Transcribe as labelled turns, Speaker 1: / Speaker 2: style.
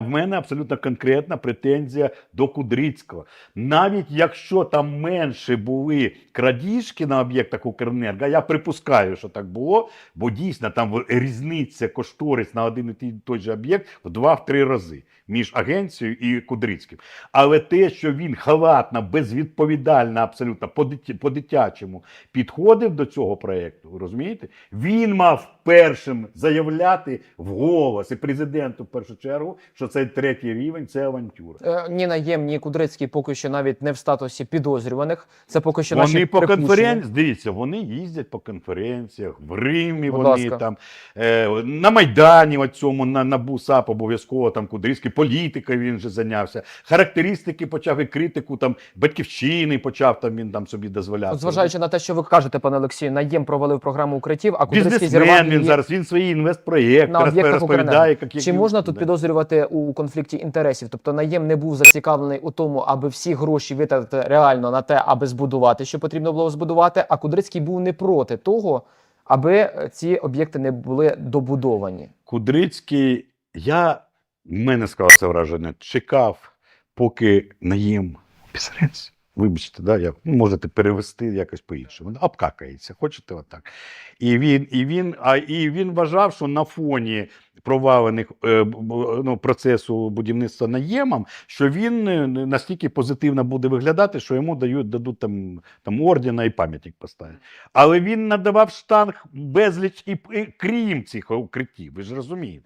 Speaker 1: В мене абсолютно конкретна претензія до Кудрицького. Навіть якщо там менше були крадіжки на об'єктах Укренерго, я припускаю, що так було, бо дійсно там різниця кошторис на один і той же об'єкт в два-три рази між агенцією і Кудрицьким. Але те, що він халатно, безвідповідально, абсолютно по-дитячому підходив до цього проєкту, розумієте? Він мав першим заявляти вголос і президенту в першу чергу, що цей третій рівень це авантюра.
Speaker 2: Е, Ні Наєм, ні Кудрицький поки що навіть не в статусі підозрюваних. Це поки що
Speaker 1: Вони
Speaker 2: наші
Speaker 1: по конференціях, дивіться, вони їздять по конференціях, в Римі
Speaker 2: Будь
Speaker 1: вони
Speaker 2: ласка.
Speaker 1: там, е, на Майдані, от цьому, на, на БУСАП обов'язково там Кудрицький, політикою він же зайнявся. Характеристики почав і критику там батьківщини почав там він там собі дозволяти.
Speaker 2: От зважаючи на те, що ви кажете, пане Олексію, Наєм провалив програму укриттів, а Кудрицький зірвав
Speaker 1: він
Speaker 2: її
Speaker 1: зараз, він свої інвестпроєкти розповідає. Як,
Speaker 2: Чи можна тут підозрювати у конфлікті інтересів? Тобто Наєм не був зацікавлений у тому, аби всі гроші витратити реально на те, аби збудувати, що потрібно було збудувати. А Кудрицький був не проти того, аби ці об'єкти не були добудовані.
Speaker 1: Кудрицький, я, в мене склалося враження, чекав, поки наїм пісрець. Вибачте, да, я, ну, можете перевести якось по-іншому. Обкакається, хочете отак. І він, і, він, а, і він вважав, що на фоні провалених е, ну, процесу будівництва наємом, що він е, настільки позитивно буде виглядати, що йому дають, дадуть там, там ордена і пам'ятник поставити. Але він надавав штанг безліч і крім цих укриттів, ви ж розумієте.